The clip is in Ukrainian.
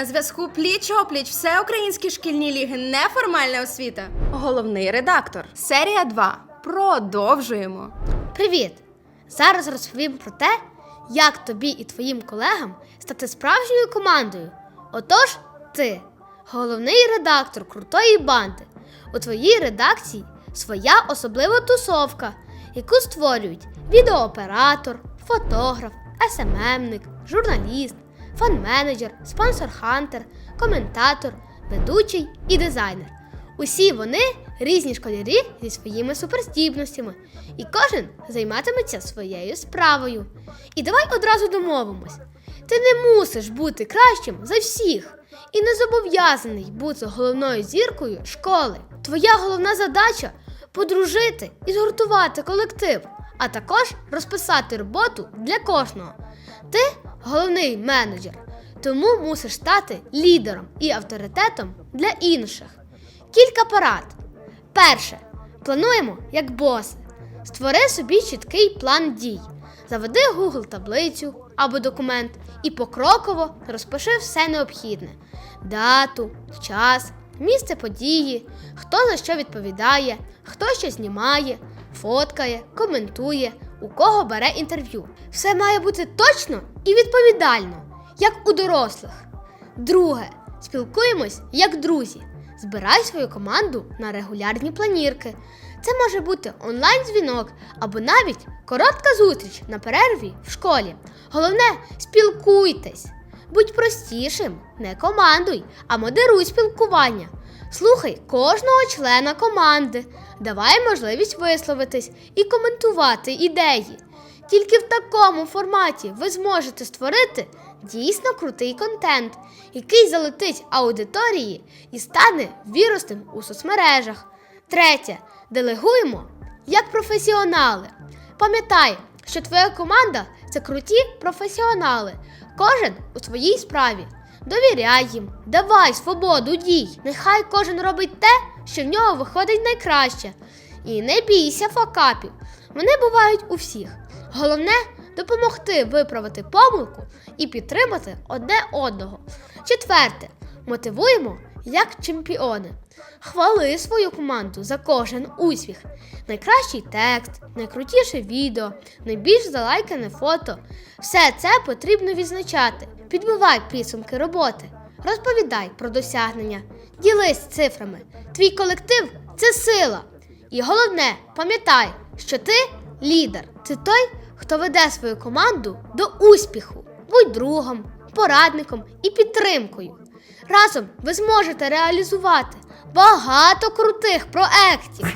На зв'язку пліч опліч всеукраїнські шкільні ліги неформальна освіта. Головний редактор. Серія 2. Продовжуємо. Привіт! Зараз розповім про те, як тобі і твоїм колегам стати справжньою командою. Отож, ти головний редактор крутої банди. У твоїй редакції своя особлива тусовка, яку створюють відеооператор, фотограф, СММник, журналіст, фан-менеджер, спонсор-хантер, коментатор, ведучий і дизайнер. Усі вони різні школярі зі своїми суперздібностями, і кожен займатиметься своєю справою. І давай одразу домовимось: ти не мусиш бути кращим за всіх і не зобов'язаний бути головною зіркою школи. Твоя головна задача подружити і згуртувати колектив, а також розписати роботу для кожного. Ти головний менеджер, тому мусиш стати лідером і авторитетом для інших. Кілька порад. Перше. Плануємо як боси. Створи собі чіткий план дій. Заведи Google таблицю або документ і покроково розпиши все необхідне: дату, час, місце події, хто за що відповідає, хто що знімає, фоткає, коментує, у кого бере інтерв'ю. Все має бути точно і відповідально, як у дорослих. Друге, спілкуємось як друзі. Збирай свою команду на регулярні планірки. Це може бути онлайн-дзвінок або навіть коротка зустріч на перерві в школі. Головне, спілкуйтесь. Будь простішим, не командуй, а модеруй спілкування. Слухай кожного члена команди, давай можливість висловитись і коментувати ідеї. Тільки в такому форматі ви зможете створити дійсно крутий контент, який залетить аудиторії і стане вірусним у соцмережах. Третє. Делегуємо як професіонали. Пам'ятай, що твоя команда це круті професіонали, кожен у своїй справі. Довіряй їм, давай свободу дій. Нехай кожен робить те, що в нього виходить найкраще. І не бійся факапів. Вони бувають у всіх. Головне допомогти виправити помилку і підтримати одне одного. Четверте, мотивуємо як чемпіони. Хвали свою команду за кожен успіх. Найкращий текст, найкрутіше відео, найбільш залайкане фото. Все це потрібно відзначати. Підбивай підсумки роботи, розповідай про досягнення, ділись цифрами. Твій колектив це сила. І головне, пам'ятай, що ти лідер. Це той, хто веде свою команду до успіху. Будь другом, порадником і підтримкою. Разом ви зможете реалізувати багато крутих проєктів.